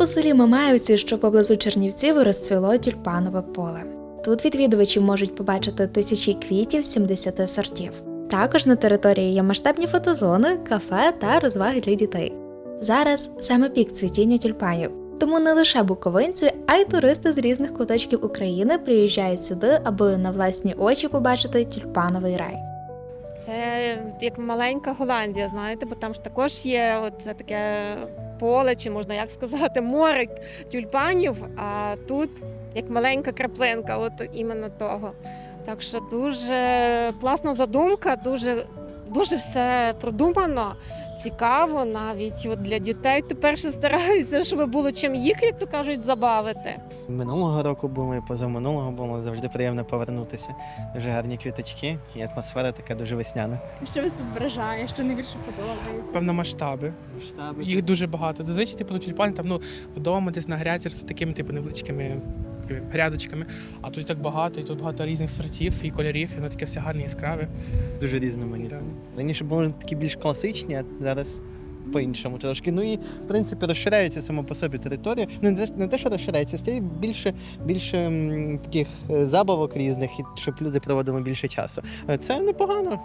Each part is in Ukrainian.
У селі Мамаївці, що поблизу Чернівців, розцвіло тюльпанове поле. Тут відвідувачі можуть побачити тисячі квітів 70 сортів. Також на території є масштабні фотозони, кафе та розваги для дітей. Зараз саме пік цвітіння тюльпанів. Тому не лише буковинці, а й туристи з різних куточків України приїжджають сюди, аби на власні очі побачити тюльпановий рай. Це як маленька Голландія, знаєте, бо там ж також є от це таке поле, чи можна як сказати, море тюльпанів. А тут як маленька краплинка, от іменно того. Так що дуже класна задумка, дуже, дуже все продумано, цікаво навіть от для дітей тепер ще стараються, щоб було чим їх, як то кажуть, забавити. Минулого року було і позаминулого було завжди приємно повернутися. Дуже гарні квіточки і атмосфера така дуже весняна. Що вас тут вражає, що найбільше подобається? Певно, масштаби. Їх дуже багато. Зазвичай типу тюльпани там ну вдома десь на гряці ростуть такими типу невеличкими такими грядочками. А тут так багато, і тут багато різних сортів і кольорів, і воно таке все гарне яскраве. Дуже різноманітно. Раніше були такі більш класичні, а зараз по-іншому трошки. Ну і в принципі розширяється само по собі територія. Ну не те, не те, що розширяється, стає більше, більше м, таких е, забавок різних, і щоб люди проводили більше часу. Е, Це непогано.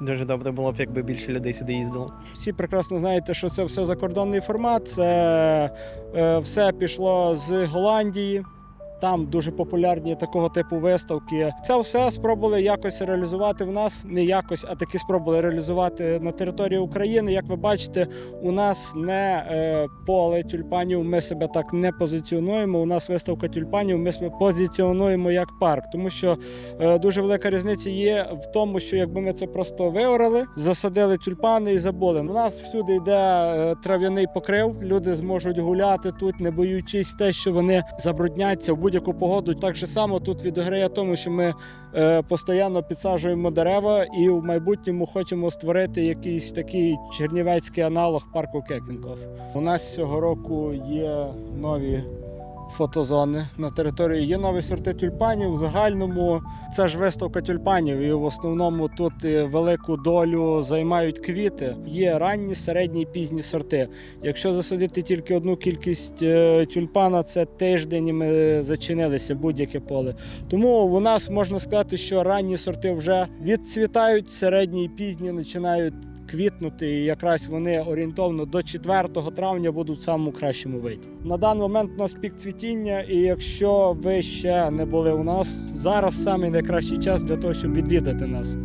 Дуже добре було б, якби більше людей сюди їздило. Всі прекрасно знаєте, що це все закордонний формат. Це е, все пішло з Голландії. Там дуже популярні такого типу виставки. Це все спробували якось реалізувати в нас, не якось, а таки спробували реалізувати на території України. Як ви бачите, у нас не е, поле тюльпанів. Ми себе так не позиціонуємо. У нас виставка тюльпанів. Ми себе позиціонуємо як парк, тому що Е, Дуже велика різниця є в тому, що якби ми це просто виорали, засадили тюльпани і забули. У нас всюди йде е, трав'яний покрив. Люди зможуть гуляти тут, не боючись те, що вони забрудняться будь-яку погоду. Так само тут відіграє тому, що ми е, постійно підсаджуємо дерева і в майбутньому хочемо створити якийсь такий чернівецький аналог парку Кекінков. У нас цього року є нові фотозони на території. Є нові сорти тюльпанів. В загальному це ж виставка тюльпанів, і в основному тут е, велику долю займають квіти. Є ранні, середні і пізні сорти. Якщо засадити тільки одну кількість е, тюльпана, це тиждень ми зачинилися будь-яке поле. Тому у нас можна сказати, що ранні сорти вже відцвітають, середні і пізні починають квітнути, і якраз вони орієнтовно до 4 травня будуть в самому кращому виді. На даний момент у нас пік цвітіння, і якщо ви ще не були у нас, зараз самий найкращий час для того, щоб відвідати нас.